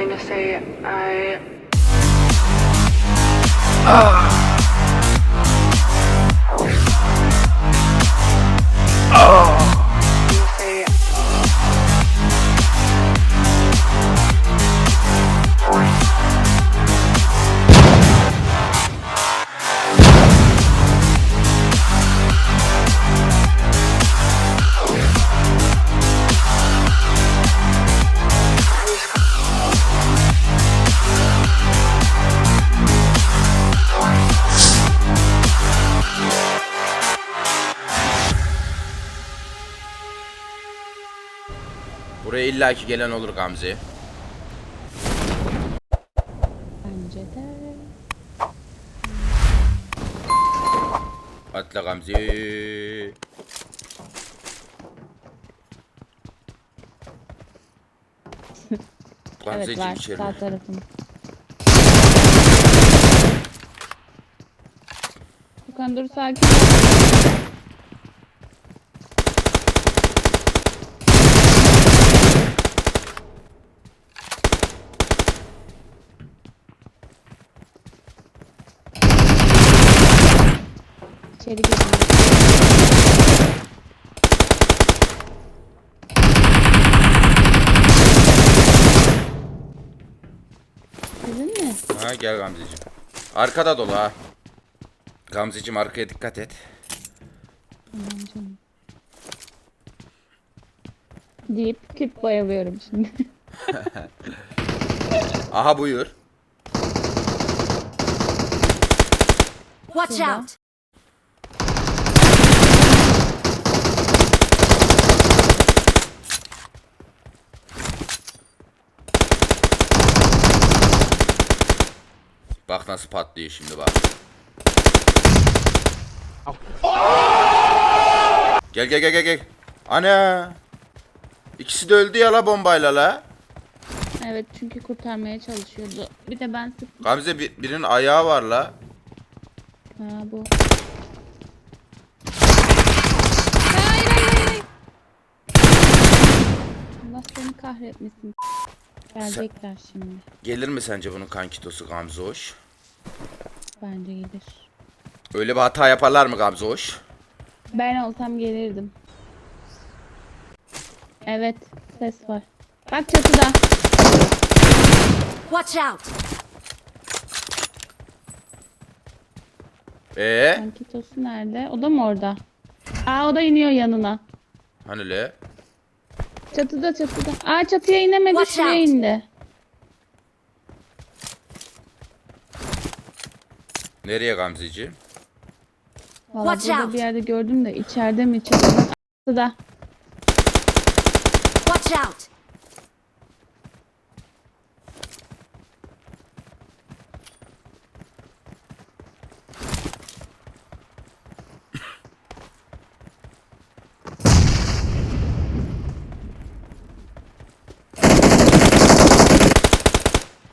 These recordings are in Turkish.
calling to say I. Say Buraya illaki gelen olur Gamze. Bence de. Atla Gamze. Evet var sağ tarafım. Furkan dur sakin İçeri girin. Sizin mi? Ha gel Gamzeciğim. Arkada dolu ha. Gamzeciğim arkaya dikkat et. Tamam canım. Deyip küp bayılıyorum şimdi. Aha buyur. Watch out! Bak nasıl patlıyor şimdi bak. Gel gel gel gel gel. Ana. İkisi de öldü ya la bombayla la. Evet çünkü kurtarmaya çalışıyordu. Bir de ben sıktım. Gamze bir, birinin ayağı var la. Ha bu. Hayır hayır hayır. Allah seni kahretmesin. Gelecekler şimdi. Gelir mi sence bunun kankitosu Gamze hoş? Bence gelir. Öyle bir hata yaparlar mı Gamze hoş? Ben olsam gelirdim. Evet ses var. Bak çatıda. Watch out! Ee, Ankitosu nerede? O da mı orada? Aa o da iniyor yanına. hani le? Çatıda çatıda. Aa çatıya inemedi Watch şuraya out. indi. Nereye Gamzeciğim? Valla Watch burada out. bir yerde gördüm de içeride mi çatıda? Çatıda. Watch out!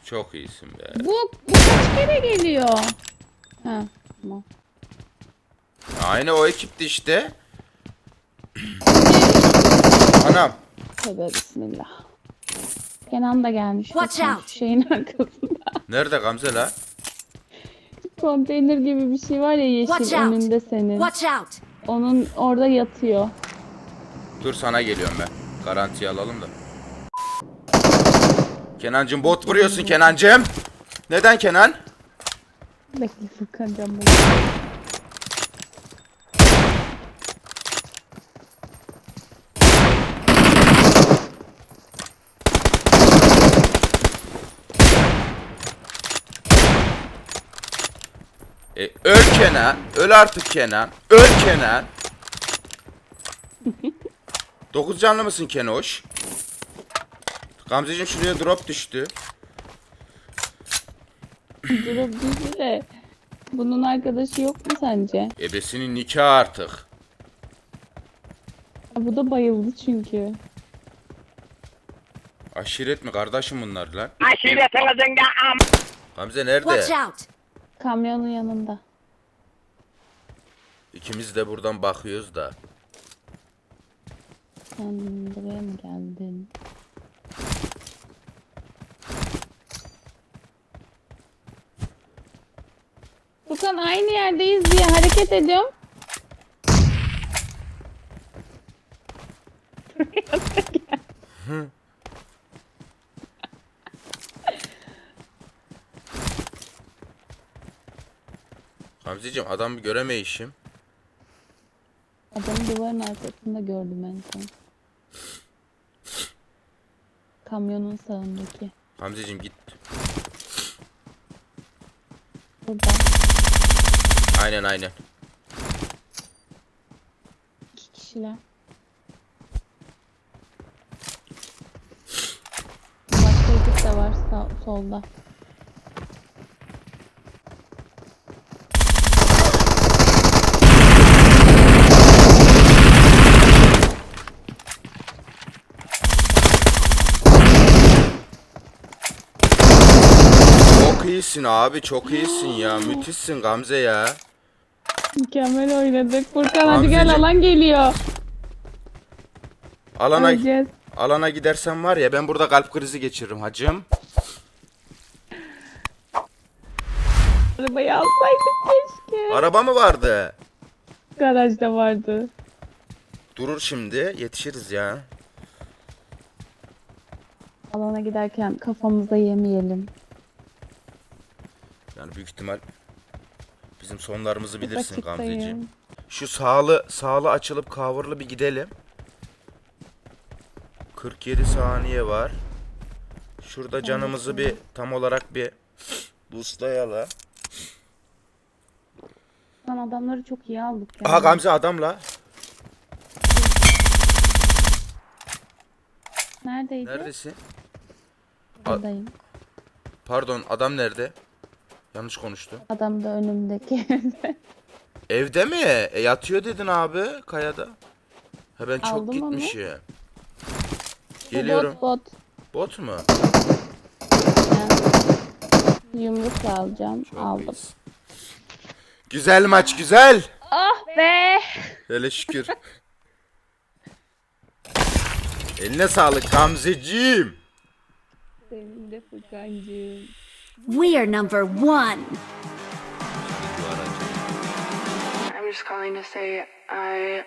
Çok iyisin be. Bu, bu kaç kere geliyor? Ha tamam. Aynı o ekipti işte. Anam. Tövbe bismillah. Kenan da gelmiş. Watch out. Şu şeyin arkasında. Nerede Gamze la? Konteyner gibi bir şey var ya yeşil Watch out. önünde senin. Watch out! Onun orada yatıyor. Dur sana geliyorum ben. Garantiye alalım da. Kenancım bot vuruyorsun Kenancım. Neden Kenan? Bekle Furkan can E, öl Kenan. Öl artık Kenan. Öl Kenan. Dokuz canlı mısın Kenoş? Gamzeciğim şuraya drop düştü. Durup düştü de. Bunun arkadaşı yok mu sence? Ebesinin nikahı artık. Bu da bayıldı çünkü. Aşiret mi kardeşim bunlar lan? Aşiretinizin de am... Gamze nerede? Watch out! Kamyonun yanında. İkimiz de buradan bakıyoruz da. Sen buraya mı geldin? Furkan aynı yerdeyiz diye hareket ediyorum. Hamzeciğim adam göremeyişim. Adamı duvarın arkasında gördüm en son. Kamyonun sağındaki. Hamzeciğim Burada. Aynen aynen. İki kişiler. Başka ekip de var sağ, solda. Çok iyisin abi çok iyisin ya. Müthişsin Gamze ya. Mükemmel oynadık. Furkan hadi gel alan geliyor. Alana Öleceğiz. alana gidersen var ya ben burada kalp krizi geçiririm hacım. Arabayı alsaydık keşke. Araba mı vardı? Garajda vardı. Durur şimdi yetişiriz ya. Alana giderken kafamıza yemeyelim. Yani büyük ihtimal bizim sonlarımızı bilirsin Açıktayım. Gamzeciğim. Şu sağlı sağlı açılıp coverlı bir gidelim. 47 saniye var. Şurada canımızı bir tam olarak bir boostlayalım. Lan adamları çok iyi aldık ya. Aha Gamze adamla. Neredeydi? Neredesin? Buradayım. Pardon adam nerede? Yanlış konuştum. Adam da önümdeki evde. Evde mi? E, yatıyor dedin abi kayada. Ha ben çok Aldım onu. gitmişim. Geliyorum. Bot bot. Bot mu? Yani yumruk alacağım. Çok Aldım. iyisin. Güzel maç güzel. Ah be. Hele şükür. Eline sağlık Gamzeciğim. Senin de Furkancığım. We are number one. I'm just calling to say I